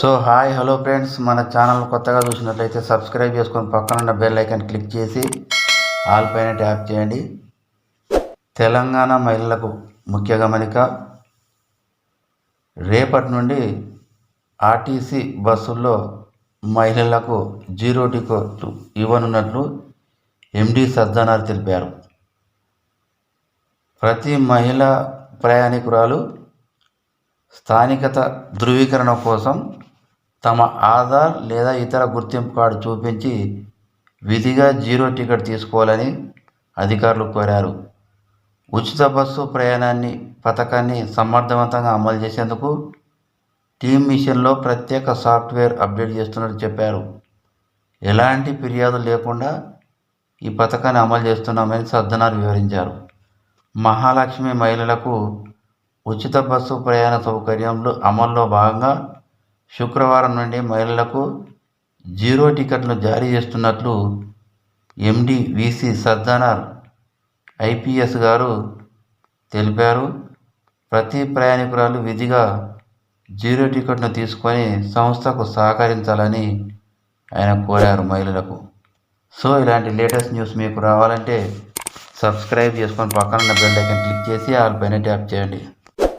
So hi hello friends మన channel కొత్తగా చూసినట్లయితే సబ్స్క్రైబ్ చేసుకొని పక్కన ఉన్న బెల్ ఐకాన్ క్లిక్ చేసి ఆల్ పైన ట్యాప్ చేయండి. తెలంగాణ మహిళలకు ముఖ్య గమనిక రేపటి నుండి ఆర్టీసీ బస్సుల్లో మహిళలకు జీరో టికెట్లు ఇవ్వనున్నట్లు ఎండి సజ్జనార్ తెలిపారు. ప్రతి మహిళా ప్రయాణికురాలు స్థానికత ధృవీకరణ కోసం తమ ఆధార్ లేదా ఇతర గుర్తింపు కార్డు చూపించి విధిగా జీరో టికెట్ తీసుకోవాలని అధికారులు కోరారు. ఉచిత బస్సు ప్రయాణాన్ని పథకాన్ని సమర్థవంతంగా అమలు చేసేందుకు టీమ్ మిషన్లో ప్రత్యేక సాఫ్ట్వేర్ అప్డేట్ చేస్తున్నట్టు చెప్పారు. ఎలాంటి ఫిర్యాదు లేకుండా ఈ పథకాన్ని అమలు చేస్తున్నామని సజ్జనార్ వివరించారు. మహాలక్ష్మి మహిళలకు ఉచిత బస్సు ప్రయాణ సౌకర్యంలో అమల్లో భాగంగా శుక్రవారం నుండి మహిళలకు జీరో టికెట్లు జారీ చేస్తున్నట్లు ఎండి విసి సజ్జనార్ ఐపీఎస్ గారు తెలిపారు. ప్రతి ప్రయాణికురాలు విధిగా జీరో టికెట్ను తీసుకొని సంస్థకు సహకరించాలని ఆయన కోరారు మహిళలకు. సో ఇలాంటి లేటెస్ట్ న్యూస్ మీకు రావాలంటే సబ్స్క్రైబ్ చేసుకొని పక్కన ఉన్న బెల్ ఐకన్ క్లిక్ చేసి ఆ పైన ట్యాప్ చేయండి.